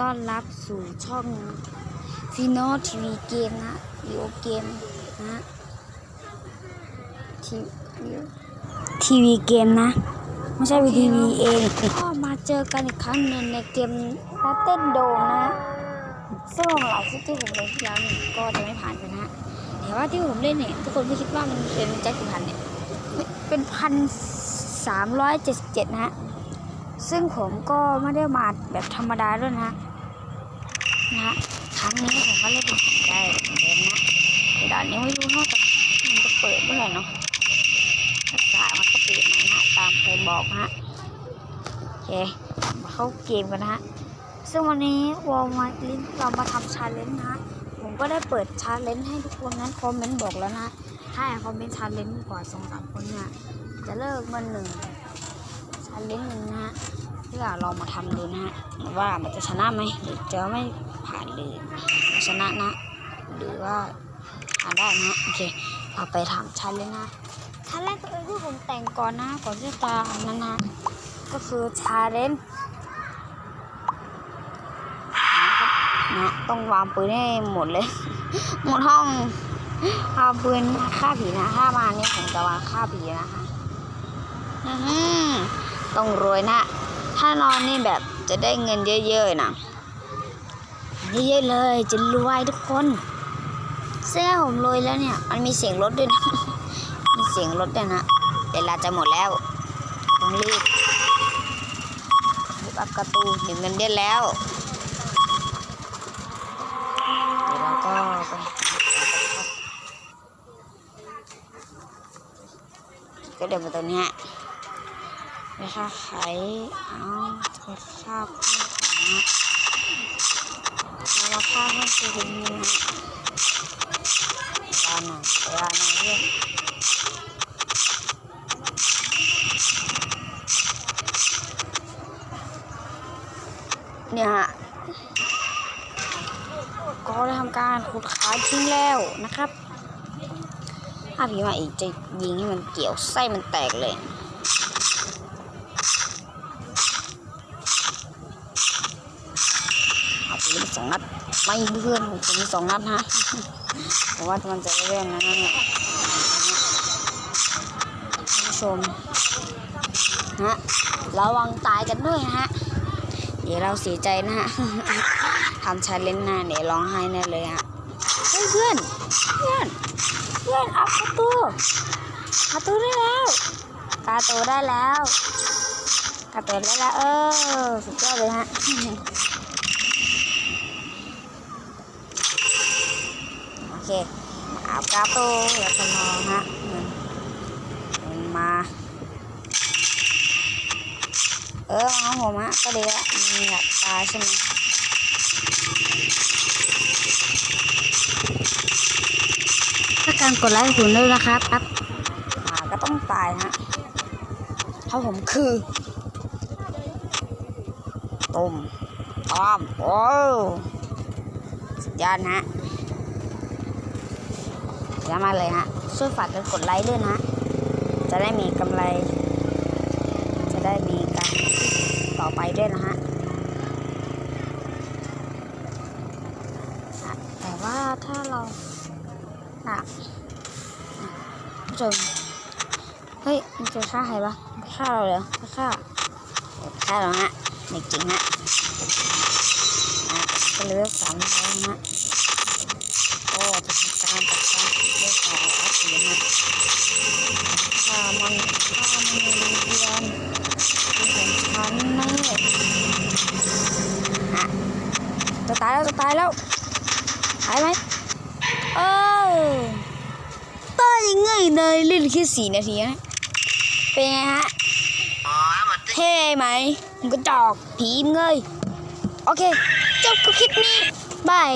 ต้อนรับสู่ช่องฟีโนทีวีเกมนะวิโอเกมนะทีทีวีเกมนะ ไม่ใช่วีทีวีเองก็มาเจอกันอีกครั้งหนึ่งในเกมลาเต้นโดมนะซึ่งหลายคลิปที่ผมเล่นที่แล้วนี่ก็จะไม่ผ่านไปนะ แต่ว่าที่ผมเล่นเนี่ยทุกคนไม่คิดว่ามันเป็นแจ็คกี่พันเนี่ยเป็นพันสามร้อยเจ็ดสิบเจ็ดนะฮะซึ่งผมก็ไม่ได้มาแบบธรรมดาด้วยนะ นะฮะครั้งนี้ผมก็เล่นเป็นผีได้เหมือนเดิมนะแต่ด่านนี้ไม่รู้ว่าจะมันจะเปิดเมื่อไหร่เนาะภาษามันก็เปลี่ยนมานะฮะตามเคยบอกฮะโอเคมาเข้าเกมกันนะฮะซึ่งวันนี้วอลมาลินเรามาทำชาเลนจ์นะฮะผมก็ได้เปิดชาเลนจ์ให้ทุกคนนั้นคอมเมนต์บอกแล้วนะถ้าคอมเมนต์ชาเลนจ์กว่าสองสามคนเนี่ยจะเลิกมันหนึ่งชันเล่นหนึ่งนะฮะ เพื่อลองมาทำดูนะฮะว่ามันจะชนะไหมหรือจะไม่ผ่านหรือชนะนะ หรือว่าผ่านได้นะโอเคเอาไปทำชันเลยนะชันแรกตัวเองที่ผมแต่งก่อนนะก่อนที่จะตานั้นนะก็คือชาเลนนะต้องวางปืนให้หมดเลย หมดห้องเอาปืนฆ่าผีนะถ้ามานี่ผมจะวางฆ่าผีนะคะอื้อหือต้องรวยนะ ถ้านอนนี่แบบจะได้เงินเยอะๆนะเยอะๆเลย จะรวยทุกคน เสื้อผมรวยแล้วเนี่ย มันมีเสียงรถด้วยนะมีเสียงรถด้วยนะเวลาจะหมดแล้วต้องรีบรีบอัพกระตูเดี๋ยวเงินเดือนแล้วเดี๋ยวเราก็ไปก็เดินมาตรงนี้ ยนะคะไขเอาจะฆ่าเพื่อนนะเราฆ่าเพื่อนคือคนนี้ลาหน่อยเวลาหน่อยเรื่องเนี่ยฮะก็ได้ทำการขุดขาทิ้งแล้วนะครับถ้าผีมาอีกจะยิงให้มันเกี่ยวไส้มันแตกเลย เอาไปเลย สองนัดไม่เพื่อนผมมีสองนัดฮะแต่ว่ามันจะเล่นนะนั่นเนี่ยท่านผู้ชมนะระวังตายกันด้วยนะฮะเดี๋ยวเราเสียใจนะฮะทำชาเลนจ์นะเดี๋ยวร้องไห้แน่เลยฮะเฮ้ยเพื่อนเพื่อนเพื่อนเอาประตูประตูได้แล้วกาโตได้แล้วกาโตได้แล้วเออสุดยอดเลยฮะ โอ เคเอากาโตแล้วก็นอนฮะมันมา เออมาของผมฮะก็ดีละมีหลับตาใช่ไหมถ้าการกดไลค์คุณด้วยนะครับครับหมาก็ต้องตายฮะเพราะผมคือตุ่มต้อมโอ้สุดยอดฮะ เยอะมากเลยฮะ ช่วยฝากกันกดไลค์ด้วยนะ จะได้มีกำไร จะได้มีการต่อไปด้วยนะฮะแต่ว่าถ้าเราอะอะผู้ชมเฮ้ยมันจะฆ่าใครปะฆ่าเราเหรอฆ่าฆ่าเราฮะไม่จริงฮะอะก็เลือกสามร้อยนฮะ ก็จะทำการจัดการด้วยของอาเซียนนะถ้ามันถ้ามันมีเรียนที่ของฉันนะอะจะตายแล้วจะตายแล้วตายไหมเออตายยังไงเลยเล่นแค่สี่นาทีนะเป็นไงฮะเท่ไหมมันก็จอกผีมงเลยโอเคจบกับคลิปนี้บาย